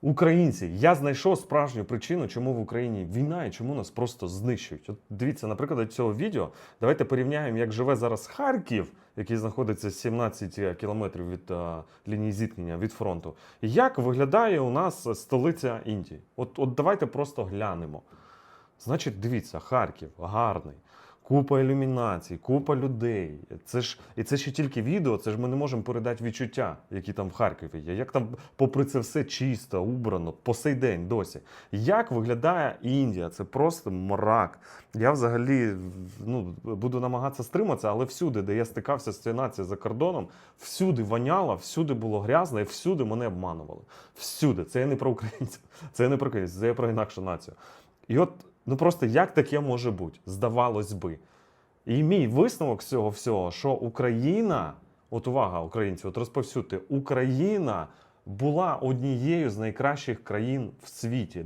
Українці, я знайшов справжню причину, чому в Україні війна і чому нас просто знищують. От дивіться, наприклад, цього відео. Давайте порівняємо, як живе зараз Харків, який знаходиться 17 кілометрів від е, лінії зіткнення від фронту. Як виглядає у нас столиця Індії? От, от давайте просто глянемо. Значить, дивіться, Харків гарний. Купа ілюмінацій, купа людей. Це ж і це ще тільки відео. Це ж ми не можемо передати відчуття, які там в Харкові є. Як там, попри це все чисто, убрано, по сей день досі. Як виглядає Індія? Це просто мрак. Я взагалі ну, буду намагатися стриматися, але всюди, де я стикався з цією нацією за кордоном, всюди воняло, всюди було грязно, і всюди мене обманували. Всюди. Це я не про українців, це я не про українців, це я про інакшу націю. І от ну просто як таке може бути? Здавалось би. І мій висновок цього всього, що Україна, от увага, українці, от розповсюдьте, Україна була однією з найкращих країн в світі.